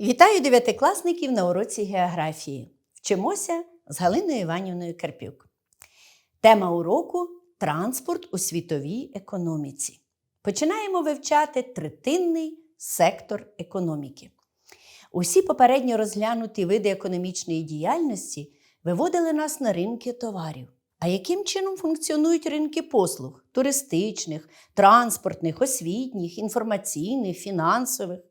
Вітаю дев'ятикласників на уроці географії. Вчимося з Галиною Іванівною Карпюк. Тема уроку транспорт у світовій економіці. Починаємо вивчати третинний сектор економіки. Усі попередньо розглянуті види економічної діяльності виводили нас на ринки товарів. А яким чином функціонують ринки послуг туристичних, транспортних, освітніх, інформаційних, фінансових?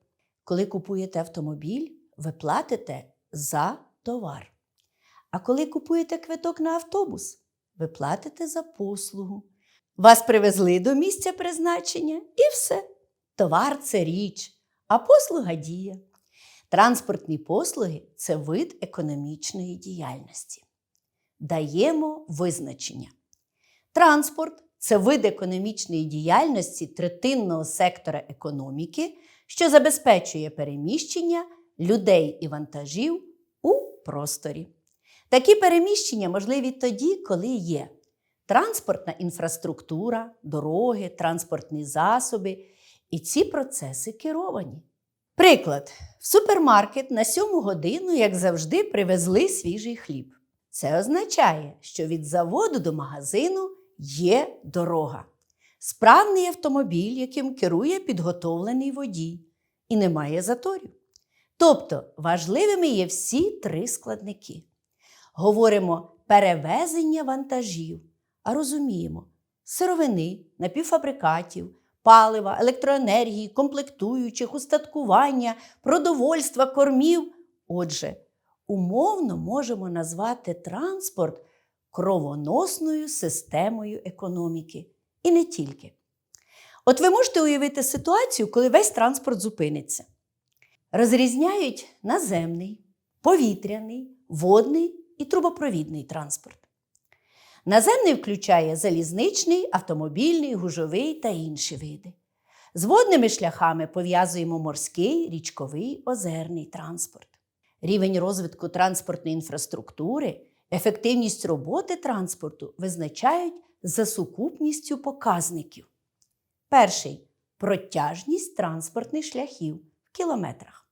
Коли купуєте автомобіль, ви платите за товар. А коли купуєте квиток на автобус, ви платите за послугу. Вас привезли до місця призначення і все. Товар це річ, а послуга дія. Транспортні послуги це вид економічної діяльності. Даємо визначення. Транспорт це вид економічної діяльності третинного сектора економіки, що забезпечує переміщення людей і вантажів у просторі. Такі переміщення можливі тоді, коли є транспортна інфраструктура, дороги, транспортні засоби, і ці процеси керовані. Приклад, в супермаркет на сьому годину, як завжди, привезли свіжий хліб. Це означає, що від заводу до магазину є дорога. Справний автомобіль, яким керує підготовлений водій, і немає заторів. Тобто важливими є всі три складники. Говоримо перевезення вантажів, а розуміємо сировини, напівфабрикатів, палива, електроенергії, комплектуючих, устаткування, продовольства, кормів. Отже, умовно можемо назвати транспорт кровоносною системою економіки. І не тільки. От ви можете уявити ситуацію, коли весь транспорт зупиниться. Розрізняють наземний, повітряний, водний і трубопровідний транспорт. Наземний включає залізничний, автомобільний, гужовий та інші види. З водними шляхами пов'язуємо морський, річковий, озерний транспорт. Рівень розвитку транспортної інфраструктури, ефективність роботи транспорту визначають за сукупністю показників. Перший протяжність транспортних шляхів в кілометрах.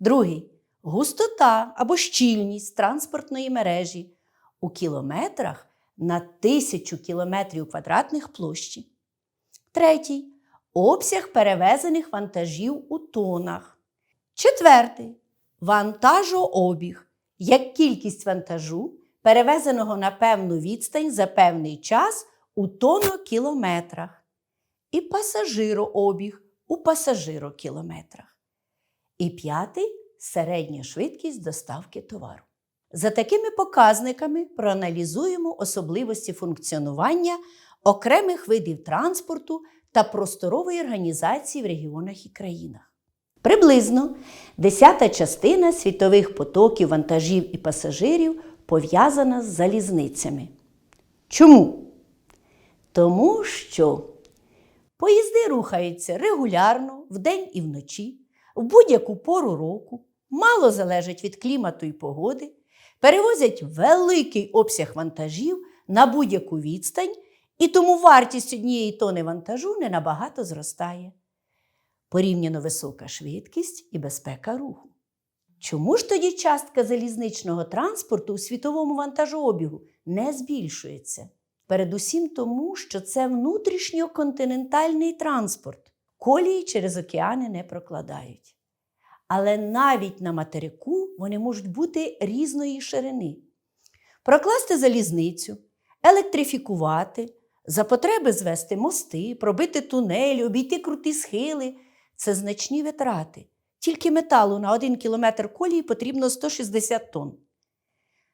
Другий густота або щільність транспортної мережі у кілометрах на тисячу кілометрів квадратних площі. Третій обсяг перевезених вантажів у тонах. Четвертий вантажообіг як кількість вантажу, перевезеного на певну відстань за певний час у тонокілометрах. І пасажирообіг у пасажирокілометрах. І п'ятий середня швидкість доставки товару. За такими показниками проаналізуємо особливості функціонування окремих видів транспорту та просторової організації в регіонах і країнах. Приблизно десята частина світових потоків вантажів і пасажирів пов'язана з залізницями. Чому? Тому що поїзди рухаються регулярно вдень і вночі, в будь-яку пору року, мало залежать від клімату і погоди, перевозять великий обсяг вантажів на будь-яку відстань, і тому вартість однієї тони вантажу не набагато зростає. Порівняно висока швидкість і безпека руху. Чому ж тоді частка залізничного транспорту у світовому вантажообігу не збільшується? Передусім тому, що це внутрішньоконтинентальний транспорт, колії через океани не прокладають. Але навіть на материку вони можуть бути різної ширини. Прокласти залізницю, електрифікувати, за потреби звести мости, пробити тунелі, обійти круті схили це значні витрати. Тільки металу на один кілометр колії потрібно 160 тонн.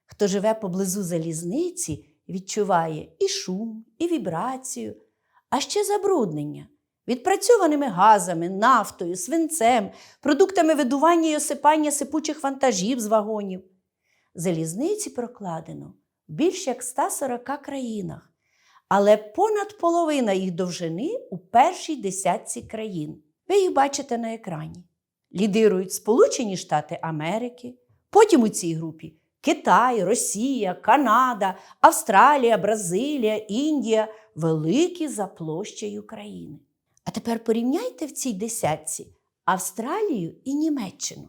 Хто живе поблизу залізниці, відчуває і шум, і вібрацію, а ще забруднення відпрацьованими газами, нафтою, свинцем, продуктами видування і осипання сипучих вантажів з вагонів. Залізниці прокладено в більш як 140 країнах, але понад половина їх довжини у першій десятці країн. Ви їх бачите на екрані. Лідирують Сполучені Штати Америки, потім у цій групі Китай, Росія, Канада, Австралія, Бразилія, Індія великі за площею країни. А тепер порівняйте в цій десятці Австралію і Німеччину.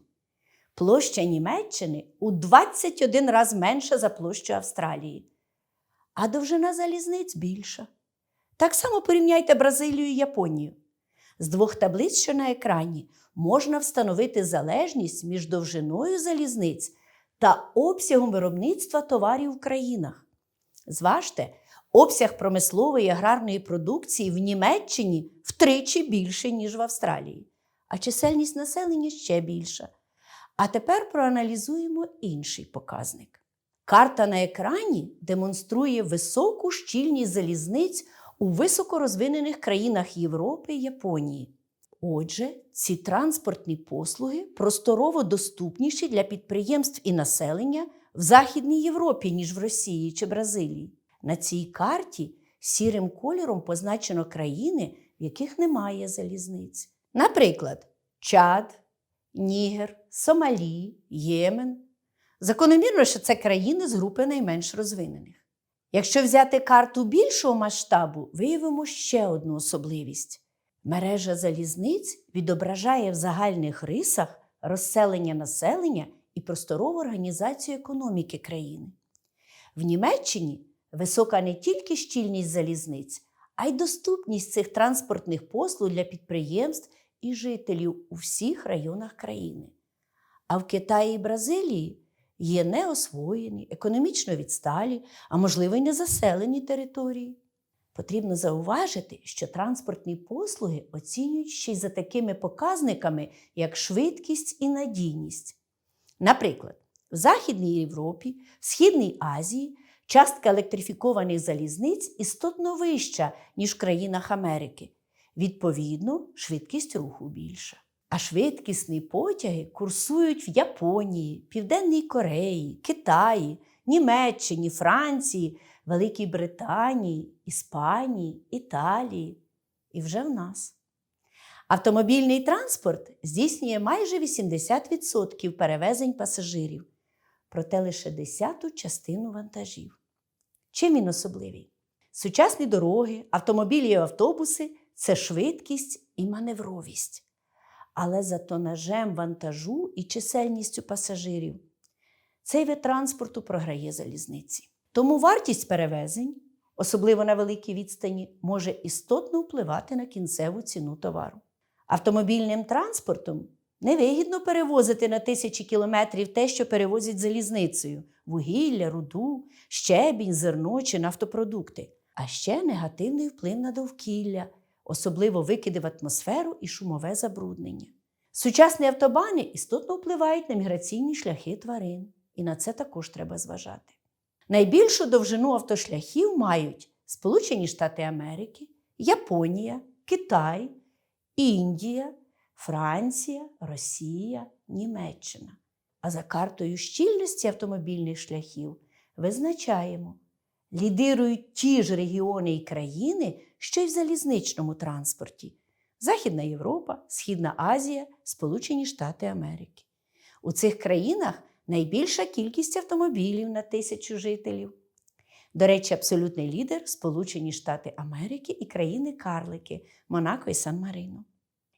Площа Німеччини у 21 раз менша за площу Австралії, а довжина залізниць більша. Так само порівняйте Бразилію і Японію. З двох таблиць, що на екрані, можна встановити залежність між довжиною залізниць та обсягом виробництва товарів в країнах. Зважте, обсяг промислової і аграрної продукції в Німеччині втричі більше, ніж в Австралії, а чисельність населення ще більша. А тепер проаналізуємо інший показник. Карта на екрані демонструє високу щільність залізниць у високорозвинених країнах Європи і Японії. Отже, ці транспортні послуги просторово доступніші для підприємств і населення в Західній Європі, ніж в Росії чи Бразилії. На цій карті сірим кольором позначено країни, в яких немає залізниць. Наприклад, Чад, Нігер, Сомалі, Ємен. Закономірно, що це країни з групи найменш розвинених. Якщо взяти карту більшого масштабу, виявимо ще одну особливість. Мережа залізниць відображає в загальних рисах розселення населення і просторову організацію економіки країни. В Німеччині висока не тільки щільність залізниць, а й доступність цих транспортних послуг для підприємств і жителів у всіх районах країни. А в Китаї і Бразилії є неосвоєні, економічно відсталі, а можливо й незаселені території. Потрібно зауважити, що транспортні послуги оцінюють ще й за такими показниками, як швидкість і надійність. Наприклад, в Західній Європі, в Східній Азії частка електрифікованих залізниць істотно вища, ніж в країнах Америки. Відповідно, швидкість руху більша. А швидкісні потяги курсують в Японії, Південній Кореї, Китаї, Німеччині, Франції, Великій Британії, Іспанії, Італії і вже в нас. Автомобільний транспорт здійснює майже 80% перевезень пасажирів, проте лише десяту частину вантажів. Чим він особливий? Сучасні дороги, автомобілі і автобуси це швидкість і маневровість. Але за тонажем вантажу і чисельністю пасажирів цей вид транспорту програє залізниці. Тому вартість перевезень, особливо на великій відстані, може істотно впливати на кінцеву ціну товару. Автомобільним транспортом невигідно перевозити на тисячі кілометрів те, що перевозять залізницею вугілля, руду, щебінь, зерно чи нафтопродукти, а ще негативний вплив на довкілля, особливо викиди в атмосферу і шумове забруднення. Сучасні автобани істотно впливають на міграційні шляхи тварин, і на це також треба зважати. Найбільшу довжину автошляхів мають Сполучені Штати Америки, Японія, Китай, Індія, Франція, Росія, Німеччина. А за картою щільності автомобільних шляхів визначаємо, лідирують ті ж регіони і країни, що й в залізничному транспорті: Західна Європа, Східна Азія, Сполучені Штати Америки. У цих країнах найбільша кількість автомобілів на тисячу жителів. До речі, абсолютний лідер Сполучені Штати Америки і країни-карлики Монако і Сан-Марино.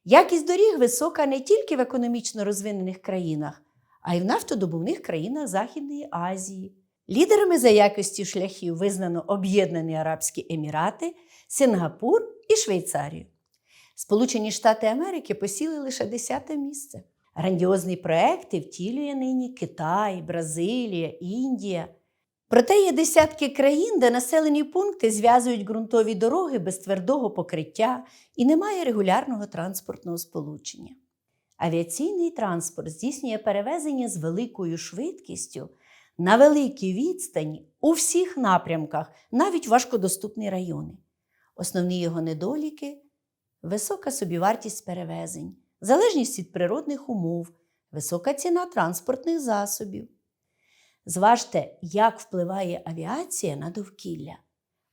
Якість доріг висока не тільки в економічно розвинених країнах, а й в нафтодобувних країнах Західної Азії. Лідерами за якістю шляхів визнано Об'єднані Арабські Емірати, Сингапур і Швейцарію. Сполучені Штати Америки посіли лише 10 місце. Грандіозні проекти втілює нині Китай, Бразилія, Індія. Проте є десятки країн, де населені пункти зв'язують ґрунтові дороги без твердого покриття і немає регулярного транспортного сполучення. Авіаційний транспорт здійснює перевезення з великою швидкістю на великій відстані у всіх напрямках, навіть важкодоступні райони. Основні його недоліки висока собівартість перевезень, залежність від природних умов, висока ціна транспортних засобів. Зважте, як впливає авіація на довкілля.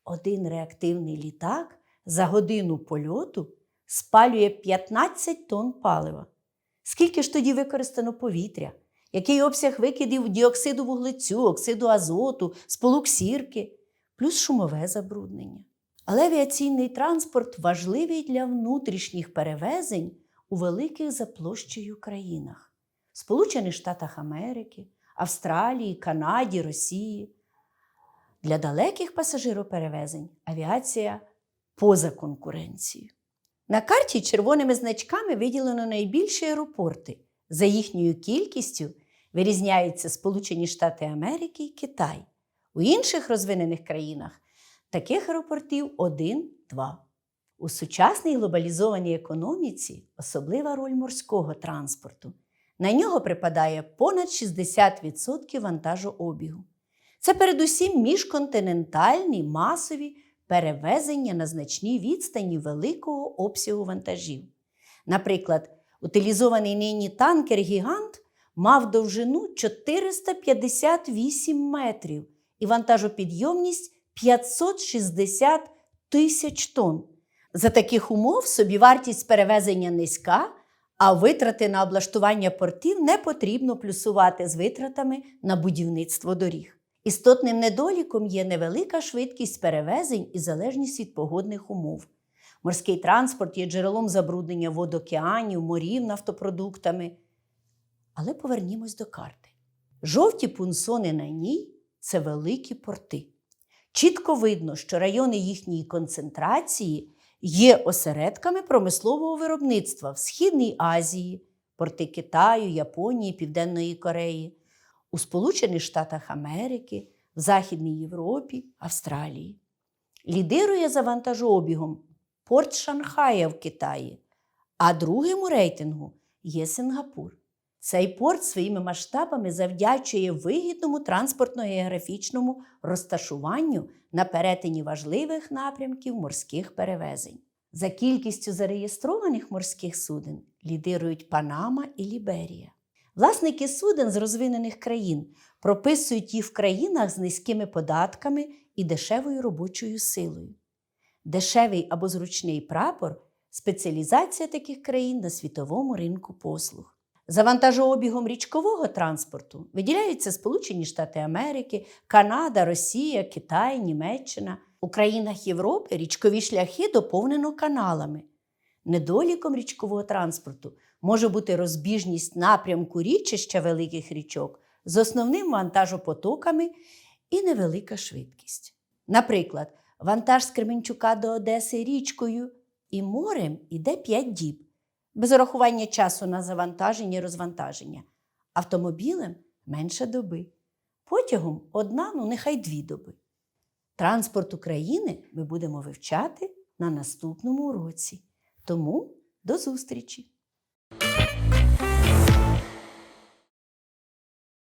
Один реактивний літак за годину польоту спалює 15 тонн палива. Скільки ж тоді використано повітря? Який обсяг викидів діоксиду вуглецю, оксиду азоту, сполук сірки, плюс шумове забруднення. Але авіаційний транспорт важливий для внутрішніх перевезень у великих за площею країнах. Сполучених Штатах Америки, Австралії, Канаді, Росії. Для далеких пасажироперевезень авіація поза конкуренцією. На карті червоними значками виділено найбільші аеропорти. За їхньою кількістю вирізняються Сполучені Штати Америки і Китай. У інших розвинених країнах таких аеропортів один-два. У сучасній глобалізованій економіці особлива роль морського транспорту. На нього припадає понад 60% вантажообігу. Це передусім міжконтинентальні масові перевезення на значній відстані великого обсягу вантажів. Наприклад, утилізований нині танкер Гігант мав довжину 458 метрів і вантажопідйомність 560 тисяч тонн. За таких умов собівартість перевезення низька, а витрати на облаштування портів не потрібно плюсувати з витратами на будівництво доріг. Істотним недоліком є невелика швидкість перевезень і залежність від погодних умов. Морський транспорт є джерелом забруднення вод океанів, морів нафтопродуктами. Але повернімось до карти. Жовті пунсони на ній це великі порти. Чітко видно, що райони їхньої концентрації є осередками промислового виробництва в Східній Азії, порти Китаю, Японії, Південної Кореї, у Сполучених Штатах Америки, в Західній Європі, Австралії. Лідирує за вантажообігом порт Шанхая в Китаї, а другим у рейтингу є Сингапур. Цей порт своїми масштабами завдячує вигідному транспортно-географічному розташуванню на перетині важливих напрямків морських перевезень. За кількістю зареєстрованих морських суден лідирують Панама і Ліберія. Власники суден з розвинених країн прописують їх в країнах з низькими податками і дешевою робочою силою. Дешевий або зручний прапор спеціалізація таких країн на світовому ринку послуг. За вантажообігом річкового транспорту виділяються Сполучені Штати Америки, Канада, Росія, Китай, Німеччина. У країнах Європи річкові шляхи доповнено каналами. Недоліком річкового транспорту може бути розбіжність напрямку річища великих річок з основним вантажопотоками і невелика швидкість. Наприклад, вантаж з Кременчука до Одеси річкою і морем іде 5 діб, без урахування часу на завантаження і розвантаження, автомобілем менше доби, потягом одна, ну нехай дві доби. Транспорт України ми будемо вивчати на наступному уроці. Тому до зустрічі!